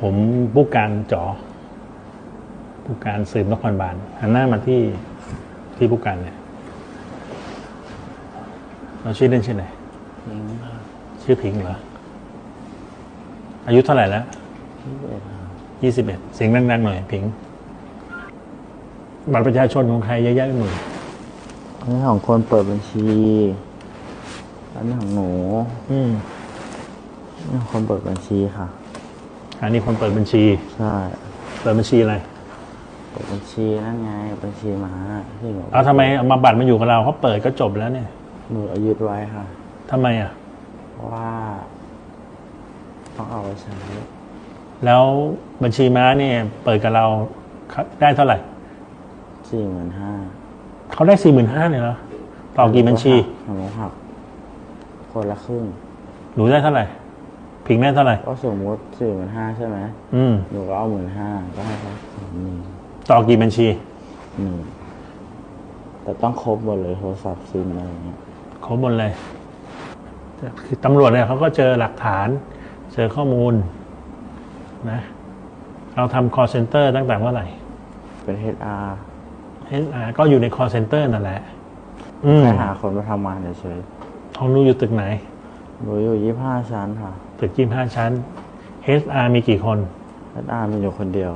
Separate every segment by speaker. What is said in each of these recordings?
Speaker 1: ผมผู้การจ๋อผู้การสืบนครบาลหันหน้ามาที่ที่ผู้การเนี่ยเราชื่อเล่นชื่อไหน
Speaker 2: พิงค่ะ
Speaker 1: ชื่อพิงเหรอ อายุเท่าไหร่แล้ว
Speaker 2: ที่เอ็ดค่ะ
Speaker 1: ยี่สิบเอ็ดเสียงดังๆหน่อย พิง บัตรประชาชนของใครเยอะแยะไปหมด
Speaker 2: อันนี้ของคนเปิดบัญชี อันนี้ของหนู
Speaker 1: อืม
Speaker 2: อันนี่ของคนเปิดบัญชีค่ะ
Speaker 1: อันนี้คนเปิดบัญชี
Speaker 2: ใช่
Speaker 1: เปิดบัญชีอะไร
Speaker 2: เปิดบัญชีนั่นไงบัญชีม้าที่หนู
Speaker 1: เอาทำไมเอามาบัตรมาอยู่กับเราเขาเปิดก็จบแล้วเนี่ย
Speaker 2: หนูเอายึดไว้ค่ะ
Speaker 1: ทำไมอะ
Speaker 2: เพราะว่า ต้องเอาไว้ใช้
Speaker 1: แล้วบัญชีม้าเนี่ยเปิดกับเราได้เท่าไหร่
Speaker 2: สี่หมื่นห้า
Speaker 1: เขาได้สี่หมื่นห้าเนี่ยเหรอต่อกี่บัญชี
Speaker 2: ของหนูหักคนละครึ่ง
Speaker 1: หนูได้เท่าไหร่ พิงได้เท่าไหร่
Speaker 2: ก็สมมติสี่หมื่นห้าใช่ไหม
Speaker 1: อืม
Speaker 2: หนูก็เอาหมื่นห้าก็ให้เขาสามหมื่น
Speaker 1: ต่อกี่บัญชี
Speaker 2: หนึ่งแต่ต้องครบหมดเลยโทรศัพท์ซิมอะไรอย่างเงี้ย
Speaker 1: ครบหมดเลยคือตำรวจเนี่ยเขาก็เจอหลักฐาน เจอข้อมูลนะ เราทำ call center ตั้งแต่เมื่อไหร่
Speaker 2: เป็น HR
Speaker 1: HR ก็อยู่ใน call center นั่นแหละ อืม
Speaker 2: แค่หาคนมาทำงานเฉย
Speaker 1: ของหนูอยู่ตึกไหน
Speaker 2: ๆ หนูอยู่ยี่ห้าชั้นค่ะ
Speaker 1: ตึกยี่ห้าชั้น HR มีกี่คน
Speaker 2: HR มีอยู่คนเดียว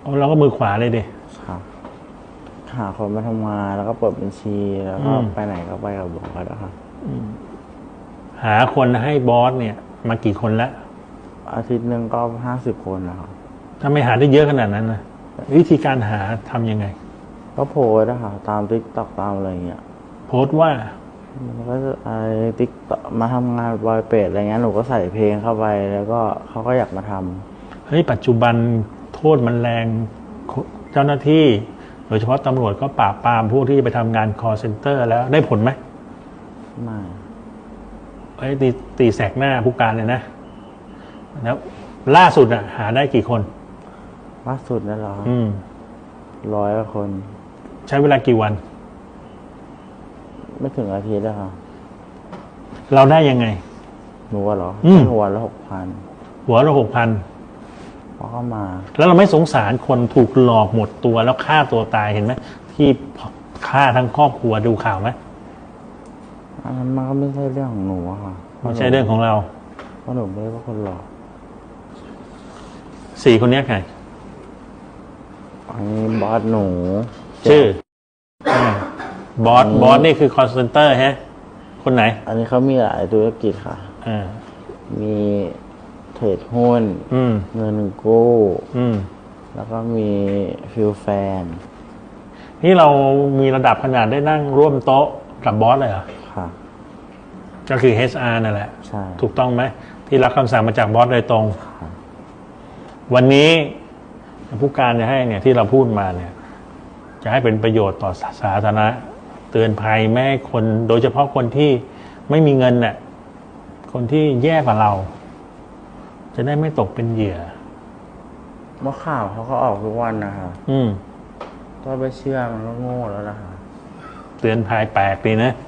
Speaker 1: โอ้เราก็มือขวาเลยดิ
Speaker 2: ค่ะหาคนมาทำงานแล้วก็เปิดบัญชีแล้วก็
Speaker 1: อืม
Speaker 2: ไปไหนก็ไปกับบอสอะค่ะ
Speaker 1: หาคนให้บอสเนี่ย มากี่คนแล้ว
Speaker 2: อาทิตย์หนึ่งก็ห้าสิบคนนะคะ
Speaker 1: ถ้าไม่หาได้เยอะขนาดนั้นนะวิธีการหาทำยังไง
Speaker 2: ก็โพสต์นะคะตามติ๊กต็อกตามอะไรเงี้ย
Speaker 1: โพสต์ว่า
Speaker 2: มันก็จะอะไรติ๊กมาทำงานบอยเป็ดอะไรเงี้ยหนูก็ใส่เพลงเข้าไป แล้วก็เขาก็อยากมาทำ
Speaker 1: เฮ้ยปัจจุบันโทษมันแรงเจ้าหน้าที่ โดยเฉพาะตำรวจก็ปราบปรามผู้ที่จะไปทำงาน call center แล้วได้ผลไหม
Speaker 2: ไม่
Speaker 1: เฮ้ยตีตีแสกหน้าผู้การเลยนะแล้วล่าสุดอะ หาได้กี่คน
Speaker 2: ล่าสุดนั่นเหรอ
Speaker 1: อืม
Speaker 2: ร้อยกว่าคน
Speaker 1: ใช้เวลากี่วัน
Speaker 2: ไม่ถึงอาทิตย์แล้วค่ะ
Speaker 1: เราได้ยังไง
Speaker 2: หนูว่าเหรอ
Speaker 1: อืม
Speaker 2: แค่หัวละหกพัน
Speaker 1: หัวเราหกพัน
Speaker 2: เขาก็มา
Speaker 1: แล้วเราไม่สงสารคนถูกหลอกหมดตัวแล้วฆ่าตัวตายเห็นไหมที่ฆ่าทั้งครอบครัวดูข่าวไหม
Speaker 2: อันนั้นมันก็ไม่ใช่เรื่องของหนูอะค่ะ
Speaker 1: ไม่ใช่เรื่องของเรา
Speaker 2: เพราะหนูไม่ได้เป็นคนหลอก
Speaker 1: สี่คนเนี้ยใคร
Speaker 2: อันนี้บอสหนู
Speaker 1: ชื่ออ่า บอสบอสนี่คือ call center ฮะ คนไหน
Speaker 2: อันนี้เขามีหลายธุรกิจค่ะ
Speaker 1: อ่า
Speaker 2: มีเทรดหุ้น
Speaker 1: อืม
Speaker 2: เงินกู้
Speaker 1: อืม
Speaker 2: แล้วก็มีฟิลแฟน
Speaker 1: นี่เรามีระดับขนาดได้นั่งร่วมโต๊ะกับบอสเลยเหรอ
Speaker 2: ค่ะ
Speaker 1: ก็คือ HR นั่นแหละ
Speaker 2: ใช่
Speaker 1: ถูกต้องไหม ที่รับคำสั่งมาจากบอสโดยตรง
Speaker 2: ค่ะ
Speaker 1: วันนี้ผู้การจะให้เนี่ยที่เราพูดมาเนี่ย จะให้เป็นประโยชน์ต่อสาสาธารณะ เตือนภัยไม่ให้คนโดยเฉพาะคนที่ไม่มีเงินเนี่ยคนที่แย่กว่าเรา จะได้ไม่ตกเป็นเหยื่อ
Speaker 2: เมื่อข่าวเขาก็ออกทุกวันนะคะ
Speaker 1: อืม
Speaker 2: ถ้าไปเชื่อมันก็โง่แล้วนะคะ
Speaker 1: เตือนภัยแปลกดีนะ
Speaker 2: ใ